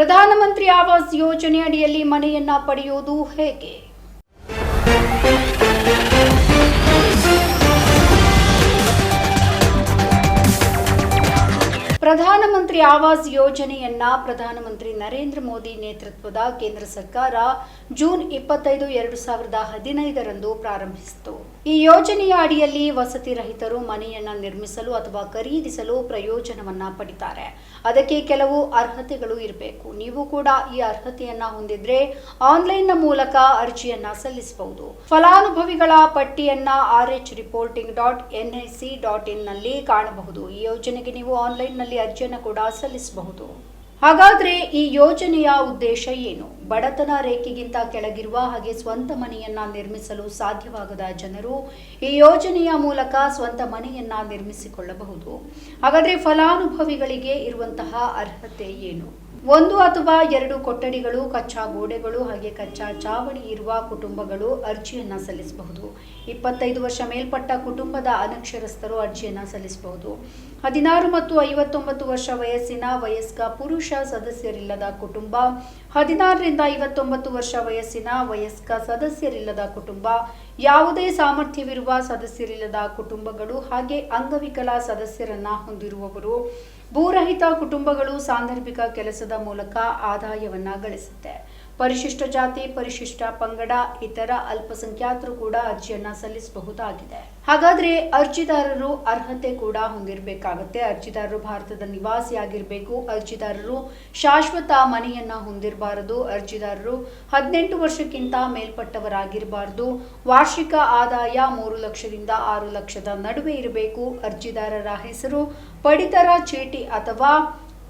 ಪ್ರಧಾನಮಂತ್ರಿ ಆವಾಸ್ ಯೋಜನೆ ಅಡಿಯಲ್ಲಿ ಮನೆಯನ್ನ ಪಡೆಯುವುದು ಹೇಗೆ? ಪ್ರಧಾನಮಂತ್ರಿ ಆವಾಸ್ ಯೋಜನೆಯನ್ನ ಪ್ರಧಾನಮಂತ್ರಿ ನರೇಂದ್ರ ಮೋದಿ ನೇತೃತ್ವದ ಕೇಂದ್ರ ಸರ್ಕಾರ ಜೂನ್ ಇಪ್ಪತ್ತೈದು, ಎರಡು ಸಾವಿರದ ಹದಿನೈದರಂದು ಪ್ರಾರಂಭಿಸಿತು. ಈ ಯೋಜನೆಯ ಅಡಿಯಲ್ಲಿ ವಸತಿ ರಹಿತರು ಮನೆಯನ್ನ ನಿರ್ಮಿಸಲು ಅಥವಾ ಖರೀದಿಸಲು ಪ್ರಯೋಜನವನ್ನ ಪಡಿತಾರೆ. ಅದಕ್ಕೆ ಕೆಲವು ಅರ್ಹತೆಗಳು ಇರಬೇಕು. ನೀವು ಕೂಡ ಈ ಅರ್ಹತೆಯನ್ನ ಹೊಂದಿದ್ರೆ ಆನ್ಲೈನ್ನ ಮೂಲಕ ಅರ್ಜಿಯನ್ನ ಸಲ್ಲಿಸಬಹುದು. ಫಲಾನುಭವಿಗಳ ಪಟ್ಟಿಯನ್ನ R H reporting dot NIC dot ಇನ್ನಲ್ಲಿ ಕಾಣಬಹುದು. ಈ ಯೋಜನೆಗೆ ನೀವು ಆನ್ಲೈನ್ನಲ್ಲಿ ಅರ್ಜಿಯನ್ನು ಕೂಡ ಸಲ್ಲಿಸಬಹುದು. ಹಾಗಾದ್ರೆ ಈ ಯೋಜನೆಯ ಉದ್ದೇಶ ಏನು? ಬಡತನ ರೇಖೆಗಿಂತ ಕೆಳಗಿರುವ ಹಾಗೆ ಸ್ವಂತ ಮನೆಯನ್ನ ನಿರ್ಮಿಸಲು ಸಾಧ್ಯವಾಗದ ಜನರು ಈ ಯೋಜನೆಯ ಮೂಲಕ ಸ್ವಂತ ಮನೆಯನ್ನ ನಿರ್ಮಿಸಿಕೊಳ್ಳಬಹುದು. ಹಾಗಾದ್ರೆ ಫಲಾನುಭವಿಗಳಿಗೆ ಇರುವಂತಹ ಅರ್ಹತೆ ಏನು? ಒಂದು ಅಥವಾ ಎರಡು ಕೊಠಡಿಗಳು, ಕಚ್ಚಾ ಗೋಡೆಗಳು ಹಾಗೆ ಕಚ್ಚಾ ಚಾವಣಿ ಇರುವ ಕುಟುಂಬಗಳು ಅರ್ಜಿಯನ್ನು ಸಲ್ಲಿಸಬಹುದು. ಇಪ್ಪತ್ತೈದು ವರ್ಷ ಮೇಲ್ಪಟ್ಟ ಕುಟುಂಬದ ಅನಕ್ಷರಸ್ಥರು ಅರ್ಜಿಯನ್ನು ಸಲ್ಲಿಸಬಹುದು. ಹದಿನಾರು ಮತ್ತು ಐವತ್ತೊಂಬತ್ತು ವರ್ಷ ವಯಸ್ಸಿನ ವಯಸ್ಕ ಪುರುಷ ಸದಸ್ಯರಿಲ್ಲದ ಕುಟುಂಬ, ಹದಿನಾರರಿಂದ ಐವತ್ತೊಂಬತ್ತು ವರ್ಷ ವಯಸ್ಸಿನ ವಯಸ್ಕ ಸದಸ್ಯರಿಲ್ಲದ ಕುಟುಂಬ, ಯಾವುದೇ ಸಾಮರ್ಥ್ಯವಿರುವ ಸದಸ್ಯರಿಲ್ಲದ ಕುಟುಂಬಗಳು ಹಾಗೆ ಅಂಗವಿಕಲ ಸದಸ್ಯರನ್ನ ಹೊಂದಿರುವವರು. ಭೂರಹಿತ ಕುಟುಂಬಗಳು ಸಾಂದರ್ಭಿಕ ಕೆಲಸದ ಮೂಲಕ ಆದಾಯವನ್ನ ಗಳಿಸುತ್ತೆ. ಪರಿಶಿಷ್ಟ ಜಾತಿ, ಪರಿಶಿಷ್ಟ ಪಂಗಡ, ಇತರ ಅಲ್ಪಸಂಖ್ಯಾತರು ಕೂಡ ಅರ್ಜಿಯನ್ನ ಸಲ್ಲಿಸಬಹುದಾಗಿದೆ. ಹಾಗಾದ್ರೆ ಅರ್ಜಿದಾರರು ಅರ್ಹತೆ ಕೂಡ ಹೊಂದಿರಬೇಕಾಗುತ್ತೆ. ಅರ್ಜಿದಾರರು ಭಾರತದ ನಿವಾಸಿಯಾಗಿರಬೇಕು. ಅರ್ಜಿದಾರರು ಶಾಶ್ವತ ಮನೆಯನ್ನ ಹೊಂದಿರಬಾರದು. ಅರ್ಜಿದಾರರು ಹದಿನೆಂಟು ವರ್ಷಕ್ಕಿಂತ ಮೇಲ್ಪಟ್ಟವರಾಗಿರಬಾರದು. ವಾರ್ಷಿಕ ಆದಾಯ ಮೂರು ಲಕ್ಷದಿಂದ ಆರು ಲಕ್ಷದ ನಡುವೆ ಇರಬೇಕು. ಅರ್ಜಿದಾರರ ಹೆಸರು ಪಡಿತರ ಚೀಟಿ ಅಥವಾ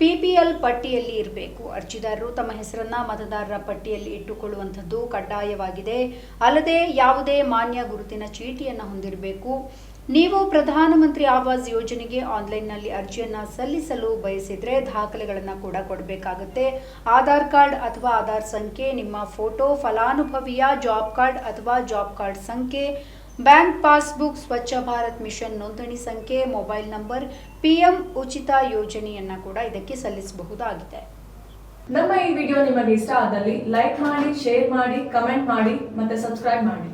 ಪಿಪಿಎಲ್ ಪಟ್ಟಿಯಲ್ಲಿ ಇರಬೇಕು. ಅರ್ಜಿದಾರರು ತಮ್ಮ ಹೆಸರನ್ನ ಮತದಾರರ ಪಟ್ಟಿಯಲ್ಲಿ ಇಟ್ಟುಕೊಳ್ಳುವಂಥದ್ದು ಕಡ್ಡಾಯವಾಗಿದೆ. ಅಲ್ಲದೆ ಯಾವುದೇ ಮಾನ್ಯ ಗುರುತಿನ ಚೀಟಿಯನ್ನು ಹೊಂದಿರಬೇಕು. ನೀವು ಪ್ರಧಾನಮಂತ್ರಿ ಆವಾಸ್ ಯೋಜನೆಗೆ ಆನ್ಲೈನ್ನಲ್ಲಿ ಅರ್ಜಿಯನ್ನು ಸಲ್ಲಿಸಲು ಬಯಸಿದರೆ ದಾಖಲೆಗಳನ್ನು ಕೂಡ ಕೊಡಬೇಕಾಗುತ್ತೆ. ಆಧಾರ್ ಕಾರ್ಡ್ ಅಥವಾ ಆಧಾರ್ ಸಂಖ್ಯೆ, ನಿಮ್ಮ ಫೋಟೋ, ಫಲಾನುಭವಿಯ ಜಾಬ್ ಕಾರ್ಡ್ ಅಥವಾ ಜಾಬ್ ಕಾರ್ಡ್ ಸಂಖ್ಯೆ bank passbook Swachh Bharat mission ನೋಂದಣಿ ಸಂಖ್ಯೆ, ಮೊಬೈಲ್ ನಂಬರ್, ಪಿಎಂ ಉಚಿತ ಯೋಜನೆಯನ್ನ ಕೂಡ ಇದಕ್ಕೆ ಸಲ್ಲಿಸಬಹುದಾಗಿದೆ. ನಮ್ಮ ಈ ವಿಡಿಯೋ ನಿಮಗೆ ಇಷ್ಟ ಆದಲ್ಲಿ ಲೈಕ್ ಮಾಡಿ, ಶೇರ್ ಮಾಡಿ, ಕಮೆಂಟ್ ಮಾಡಿ ಮತ್ತೆ ಸಬ್ಸ್ಕ್ರೈಬ್ ಮಾಡಿ.